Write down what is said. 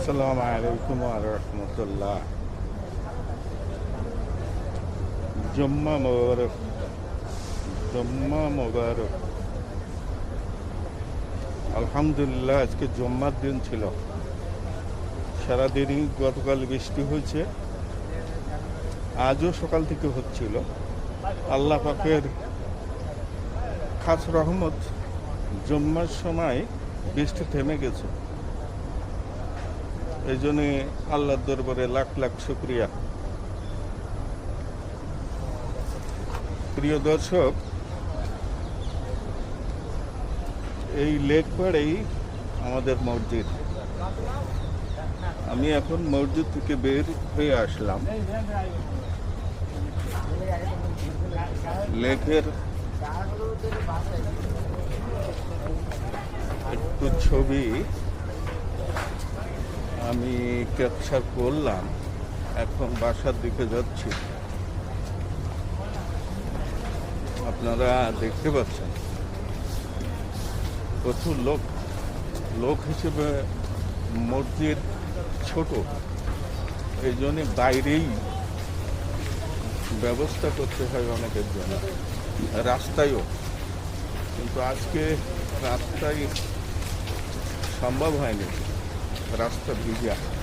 আসসালামু আলাইকুম রহমতুল্লাহ জম্মা জম্মা মোবারক আলহামদুলিল্লাহ আজকে জম্মার দিন ছিল। সারাদিনই গতকাল বৃষ্টি হয়েছে। আজও সকাল থেকে হচ্ছিল। আল্লাহ পাকের খাস রহমত, জম্মার সময় বৃষ্টি থেমে গেছে। এই জন্যে আল্লাহর দরবারে লাখ লাখ শুক্রিয়া। প্রিয় দর্শক, এই লেক পাড়েই আমাদের মসজিদ। আমি এখন মসজিদ থেকে বের হয়ে আসলাম। লেকের একটু ছবি আমি ক্যাপচার করলাম, এখন বাসার দিকে যাচ্ছি। আপনারা দেখতে পাচ্ছেন? প্রচুর লোক। লোক হিসেবে মসজিদ ছোট, এই জন্য বাইরেই ব্যবস্থা করতে হয় অনেকের জন্য। রাস্তায়ও। কিন্তু আজকে রাস্তায় সম্ভব হয়নি। Здравствуйте, друзья.